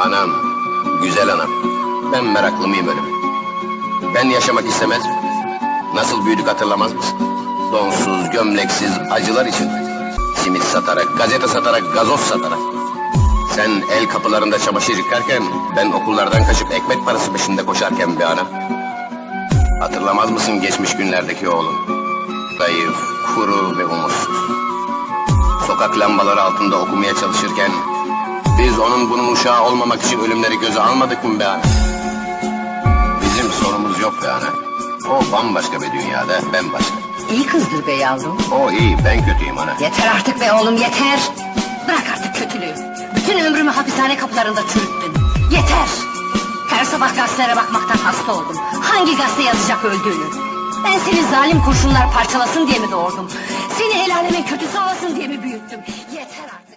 Anam, güzel anam. Ben meraklı mıyım ölüm? Ben yaşamak istemez miyim? Nasıl büyüdük hatırlamaz mısın? Donsuz, gömleksiz, acılar için. Simit satarak, gazete satarak, gazoz satarak. Sen el kapılarında çamaşır yıkarken, ben okullardan kaçıp ekmek parası peşinde koşarken be anam. Hatırlamaz mısın geçmiş günlerdeki oğlum? Zayıf, kuru ve umutsuz. Sokak lambaları altında okumaya çalışırken... ...biz onun bunun uşağı olmamak için ölümleri göze almadık mı be ana? Bizim sorumuz yok be ana. O bambaşka bir dünyada, ben başka. İyi kızdır be yavrum. O iyi, ben kötüyüm ana. Yeter artık be oğlum yeter. Bırak artık kötülüğü. Bütün ömrümü hapishane kapılarında çürüttün. Yeter. Her sabah gazetelere bakmaktan hasta oldum. Hangi gazete yazacak öldüğünü? Ben seni zalim kurşunlar parçalasın diye mi doğurdum? Seni el alemin kötüsü olasın diye mi büyüttüm? Yeter artık.